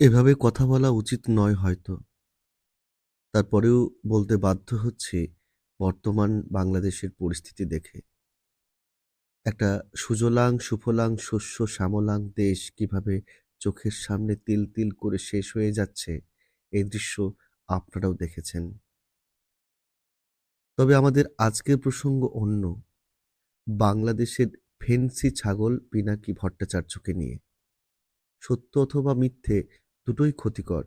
এভাবে কথা বলা উচিত নয় হয়তো। তারপরেও বলতে বাধ্য হচ্ছি বর্তমান বাংলাদেশের পরিস্থিতি দেখে। একটা সুজলাং, সুফলাং, শস্য, শ্যামলাং দেশ কীভাবে চোখের সামনে তিল তিল করে শেষ হয়ে যাচ্ছে এই দৃশ্য আপনারাও দেখেছেন। তবে আমাদের আজকের প্রসঙ্গ অন্য। বাংলাদেশের ফেন্সি ছাগল পিনাকি ভট্টাচার্যকে নিয়ে। সত্য অথবা মিথ্যে দুটোই ক্ষতিকর।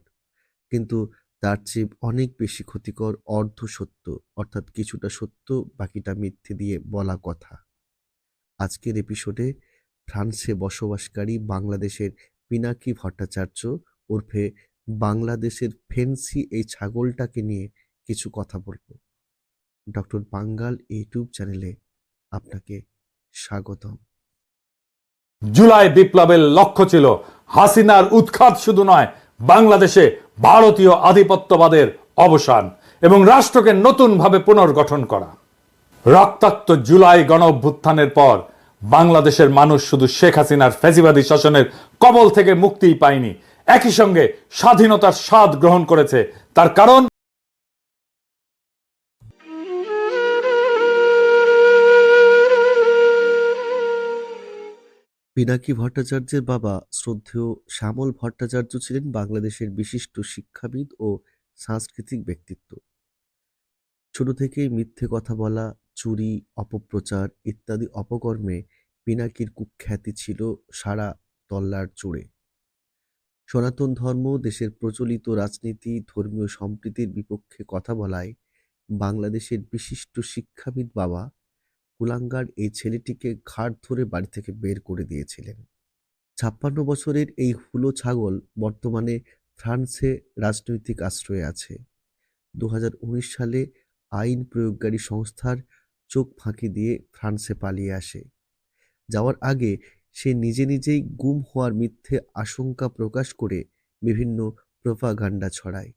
কিন্তু তার চেয়ে অনেক বেশি ক্ষতিকর অর্ধ সত্য, অর্থাৎ কিছুটা সত্য, বাকিটা মিথ্যে দিয়ে বলা কথা। আজকের এপিসোডে ফ্রান্সে বসবাসকারী বাংলাদেশের পিনাকি ভট্টাচার্য ওরফে বাংলাদেশের ফেন্সি এই ছাগলটাকে নিয়ে কিছু কথা বলব। ডক্টর বাঙ্গাল ইউটিউব চ্যানেলে আপনাকে স্বাগতম। জুলাই বিপ্লবের লক্ষ্য ছিল হাসিনার উৎখাত শুধু নয়, বাংলাদেশে ভারতীয় আধিপত্যবাদের অবসান এবং রাষ্ট্রকে নতুনভাবে পুনর্গঠন করা। রক্তাক্ত জুলাই গণ অভ্যুত্থানের পর বাংলাদেশের মানুষ শুধু শেখ হাসিনার ফ্যাসিবাদী শাসনের কবল থেকে মুক্তিই পায়নি, একই সঙ্গে স্বাধীনতার স্বাদ গ্রহণ করেছে তার কারণ পিনাকি ভট্টাচার্যের বাবা শ্রদ্ধেয় শ্যামল ভট্টাচার্য ছিলেন বাংলাদেশের বিশিষ্ট শিক্ষাবিদ ও সাংস্কৃতিক ব্যক্তিত্ব। ছোট থেকেই মিথ্যে কথা বলা, চুরি, অপপ্রচার ইত্যাদি অপকর্মে পিনাকির কুখ্যাতি ছিল সারা তল্লার চড়ে। সনাতন ধর্ম, দেশের প্রচলিত রাজনীতি, ধর্মীয় সম্প্রীতির বিপক্ষে কথা বলায় বাংলাদেশের বিশিষ্ট শিক্ষাবিদ বাবা কুলাঙ্গার এই ছেলেটিকে ঘাড় ধরে বাড়ি থেকে বের করে দিয়েছিলেন। ছাপ্পান্ন বছরের এই হুলো ছাগল বর্তমানে ফ্রান্সে রাজনৈতিক আশ্রয়ে আছে। দু হাজার উনিশ সালে আইন প্রয়োগকারী সংস্থার চোখ ফাঁকি দিয়ে ফ্রান্সে পালিয়ে আসে। যাওয়ার আগে সে নিজে নিজেই গুম হওয়ার মিথ্যে আশঙ্কা প্রকাশ করে বিভিন্ন প্রোপাগান্ডা ছড়ায়।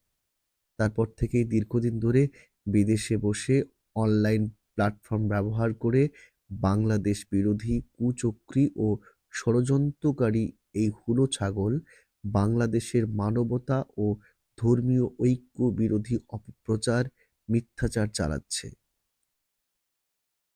তারপর থেকেই দীর্ঘদিন ধরে বিদেশে বসে অনলাইন প্ল্যাটফর্ম ব্যবহার করে বাংলাদেশ বিরোধী কুচক্রী ও ষড়যন্ত্রকারী এই হুলো ছাগল বাংলাদেশের মানবতা ও ধর্মীয় ঐক্য বিরোধী অপপ্রচার, মিথ্যাচার চালাচ্ছে।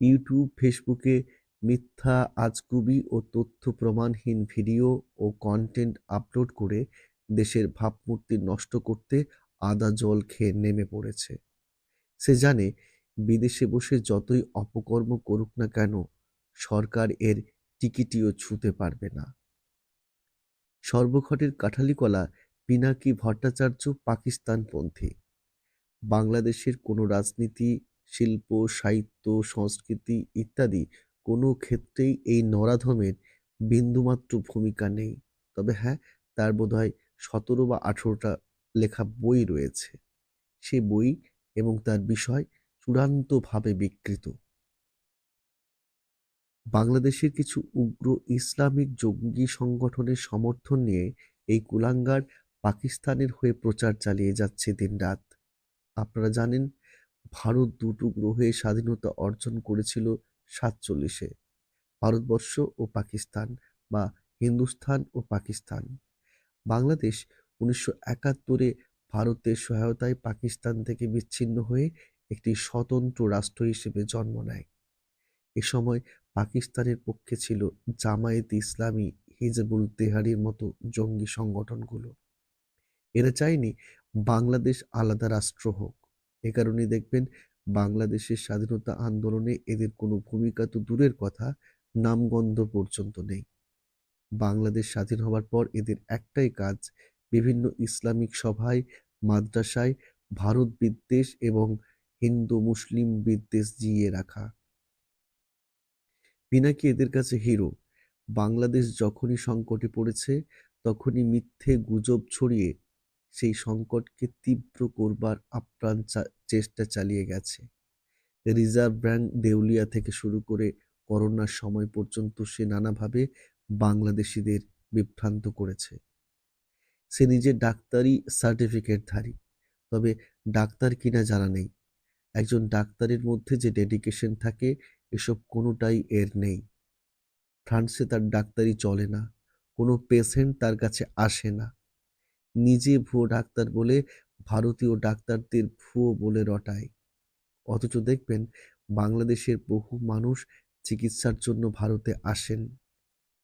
ইউটিউব, ফেসবুকে মিথ্যা, আজগুবি ও তথ্য প্রমাণহীন ভিডিও ও কন্টেন্ট আপলোড করে দেশের ভাবমূর্তি নষ্ট করতে আদা জল খেয়ে নেমে পড়েছে। সে জানে বিদেশে বসে যতই অপকর্ম করুক না কেন, সরকার এর টিকিটিও ছুঁতে পারবে না। সর্বঘটের কাঠালিকলা, পিনাকি ভট্টাচার্য পাকিস্তানপন্থী। বাংলাদেশের কোনো রাজনীতি, শিল্প, সাহিত্য, সংস্কৃতি ইত্যাদি কোনো ক্ষেত্রেই এই নরাধমের বিন্দুমাত্র ভূমিকা নেই। তবে হ্যাঁ তার বোধহয় সতেরো বা আঠেরোটা লেখা বই রয়েছে। সে বই এবং তার বিষয় চূড়ান্তভাবে বিকৃত। বাংলাদেশের কিছু উগ্র ইসলামিক জঙ্গি সংগঠনের সমর্থন নিয়ে এই কুলাঙ্গার পাকিস্তানের হয়ে প্রচার চালিয়ে যাচ্ছে দিনরাত। আপনারা জানেন, ভারত দুটুকরো হয়ে স্বাধীনতা অর্জন করেছিল সাতচল্লিশে। ভারতবর্ষ ও পাকিস্তান বা হিন্দুস্তান ও পাকিস্তান। বাংলাদেশ উনিশশো একাত্তরে ভারতের সহায়তায় পাকিস্তান থেকে বিচ্ছিন্ন হয়ে একটি স্বতন্ত্র রাষ্ট্র হিসেবে জন্ম নেয়। এ সময় পাকিস্তানের পক্ষে ছিল জামায়াত ইসলামী হিজবুল তেহারির মতো জঙ্গি সংগঠনগুলো। এরা চায়নি বাংলাদেশ আলাদা রাষ্ট্র হোক। এ কারণে দেখবেন বাংলাদেশের স্বাধীনতা আন্দোলনে এদের কোনো ভূমিকা তো দূরের কথা, নামগন্ধ পর্যন্ত নেই। বাংলাদেশ স্বাধীন হবার পর এদের একটাই কাজ, বিভিন্ন ইসলামিক সভায়, মাদ্রাসায়, ভারত বিদ্বেষ এবং হিন্দু, মুসলিম, বিদ্বেষ জিইয়ে রাখা। পিনাকি এদের কাছে হিরো। বাংলাদেশ যখনই সংকটে পড়েছে, তখনই মিথ্যে গুজব ছড়িয়ে সেই সংকটকে তীব্র করবার আপ্রাণ চেষ্টা চালিয়ে গেছে। রিজার্ভ ব্যাংক দেউলিয়া থেকে শুরু করে করোনার সময় পর্যন্ত সে নানাভাবে বাংলাদেশিদের বিভ্রান্ত করেছে। সে নিজে ডাক্তারি সার্টিফিকেটধারী, তবে ডাক্তার কিনা জানা নেই। একজন ডাক্তারের মধ্যে যে ডেডিকেশন থাকে, এসব কোনোটাই এর নেই। ফ্রান্সে তার ডাক্তারি চলে না, কোনো পেশেন্ট তার কাছে আসে না। নিজে ভুয়ো ডাক্তার বলে ভারতীয় ডাক্তারদের ভুয়ো বলে রটায়। অথচ দেখবেন, বাংলাদেশের বহু মানুষ চিকিৎসার জন্য ভারতে আসেন।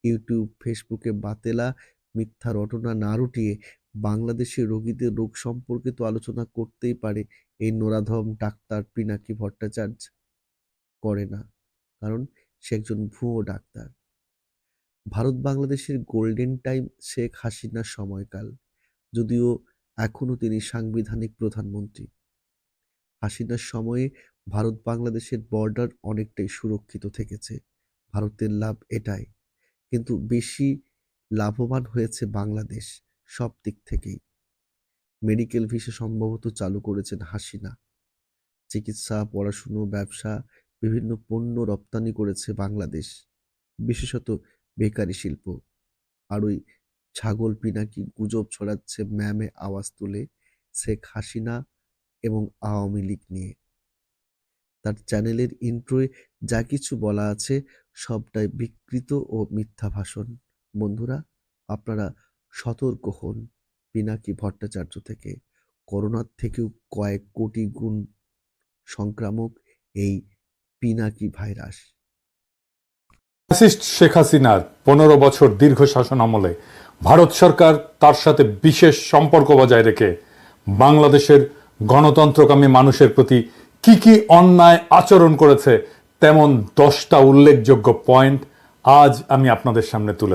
ইউটিউব ফেসবুকে বাতেলা, মিথ্যা রটনা না রটিয়ে বাংলাদেশের রোগীদের রোগ সম্পর্কে তো আলোচনা করতেই পারে এই নোরাধম ডাক্তার পিনাকি ভট্টাচার্য। করে না, কারণ সে একজন ভুয়ো ডাক্তার। ভারত বাংলাদেশের গোল্ডেন টাইম শেখ হাসিনার সময়কাল, যদিও এখনও তিনি সাংবিধানিক প্রধানমন্ত্রী। হাসিনার সময়ে ভারত বাংলাদেশের বর্ডার অনেকটাই সুরক্ষিত থেকেছে। ভারতের লাভ এটাই, কিন্তু বেশি লাভবান হয়েছে বাংলাদেশ। সব দিক থেকেই। মেডিকেল ভিসা সম্ভবত চালু করেছেন হাসিনা। চিকিৎসা, পড়াশুনো, ব্যবসা, বিভিন্ন পণ্য রপ্তানি করেছে বাংলাদেশ, বিশেষত বেকারি শিল্প। আর ওই ছাগল পিনাকি গুজব ছড়াচ্ছে ম্যামে আওয়াজ তুলে শেখ হাসিনা এবং আওয়ামী লীগ নিয়ে। তার চ্যানেলের ইন্ট্রোয় যা কিছু বলা আছে সবটাই বিকৃত ও মিথ্যা ভাষণ। বন্ধুরা, আপনারা সতর্ক হন। পিনাকি ভট্টাচার্য থেকে করোনার থেকেও কয়েক কোটি গুণ সংক্রামক এই পিনাকি ভাইরাস। ফ্যাসিস্ট শেখ হাসিনার পনেরো বছর দীর্ঘ শাসন আমলে ভারত সরকার তার সাথে বিশেষ সম্পর্ক বজায় রেখে বাংলাদেশের গণতন্ত্রকামী মানুষের প্রতি কি কি অন্যায় আচরণ করেছে, তেমন দশটা উল্লেখযোগ্য পয়েন্ট আজ আমি আপনাদের সামনে তুলে